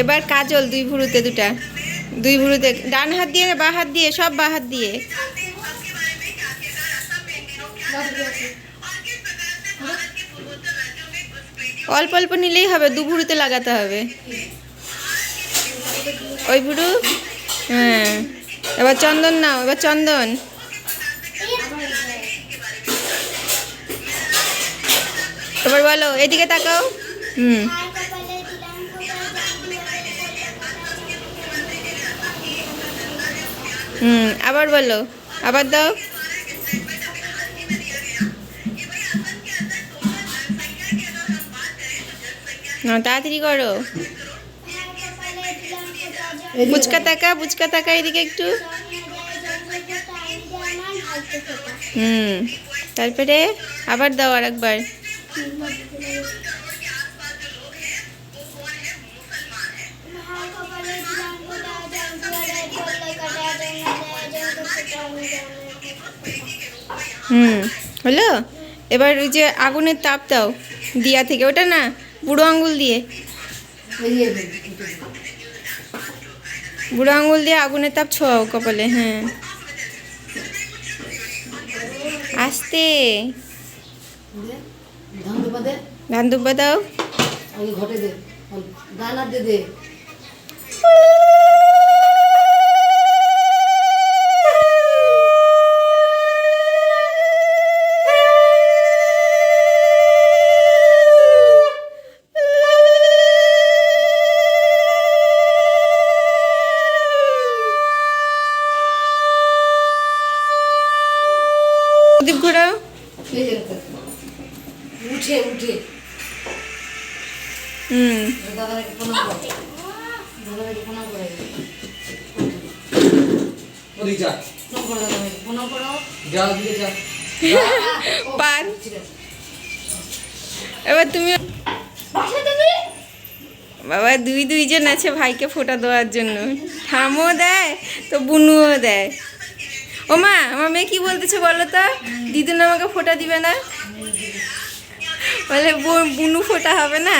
এবার কাজল, দুই ভুরুতে দুটা। দুই ভুরুতে ডান হাত দিয়ে, বা হাত দিয়ে, সব বা হাত দিয়ে। অল্প অল্প নিলেই হবে, দু ভুরুতে লাগাতে হবে। ওই ভুরু? হ্যাঁ। এবার চন্দন নাও, এবার চন্দন। এবার বলো, এদিকে তাকাও। হুম। হুম, আবার বলো, আবার দাও। তাড়াতাড়ি করো। বুচকা তাকা বুচকা তাকা এদিকে একটু। হুম, তারপরে আবার দাও আর একবার হুম হলো? এবার ওই যে আগুনের তাপ দাও দিয়া থেকে। ওটা না বুড়ো আঙ্গুল দিয়ে। বুড়ো আঙ্গুল দিয়ে আগুনের তাপ ছোঁয়াও কপালে হ্যাঁ। আসতে। ধান দুব্বা দাও। ঘটে দে ডাল আর দে দে প্রদীপ ঘোরাও এই যে একটা। উঠে উঠে হুম দাদাকে প্রণাম করো দাদাকে প্রণাম করে ওদিক যা প্রণাম করো দাদাকে যা। পান। এবার তুমি বাবা দুই দুইজন আছে ভাইকে ফোঁটা দেওয়ার জন্য। ঠামও দেয়। তো বুনুও দেয়। ও মা আমার মেয়ে কি বলতেছে বলো তো? দিদুন আমাকে ফোঁটা দিবে না? বলে বুনু ফোঁটা হবে না?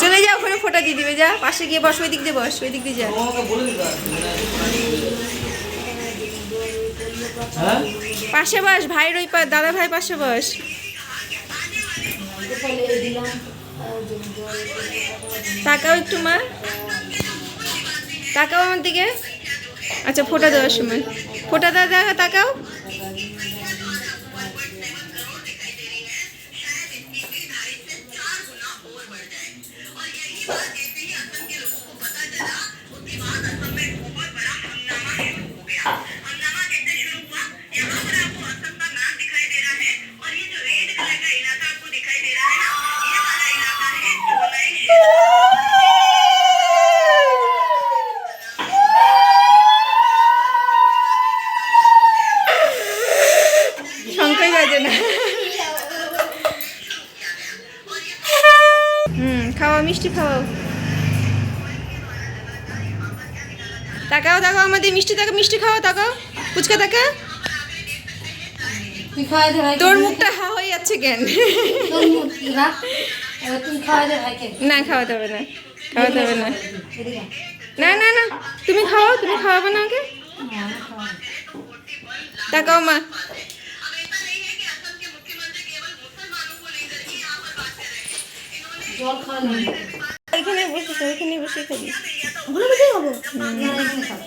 চলে যাও, ওখানে ফোঁটা দিয়ে দিবে, যা, পাশে গিয়ে বস ওই দিক দিয়ে বস ওই দিক দিয়ে যা। পাশে বস, ভাইয়ের ওই দাদা ভাই পাশে বস। তাকাও একটু, মা। তাকাও আমার দিকে। আচ্ছা ফোঁটা দেওয়ার সময়। ফোঁটা দেওয়া দেখা তাকাও হুম খাওয়া মিষ্টি খাওয়াও তাকাও তাকাও আমাদের মিষ্টি তাকা মিষ্টি খাওয়া তাকাও। ফুচকা তাকা তোর মুখটা হা হয়ে যাচ্ছে কেন? না খাওয়াতে হবে না খাওয়াতে হবে না। না না না তুমি খাও তুমি খাওয়াবে না না, তাকাও মা। জল ওইখানে বসে এখানে বসে খাবি। ওগুলো না এখানে খাও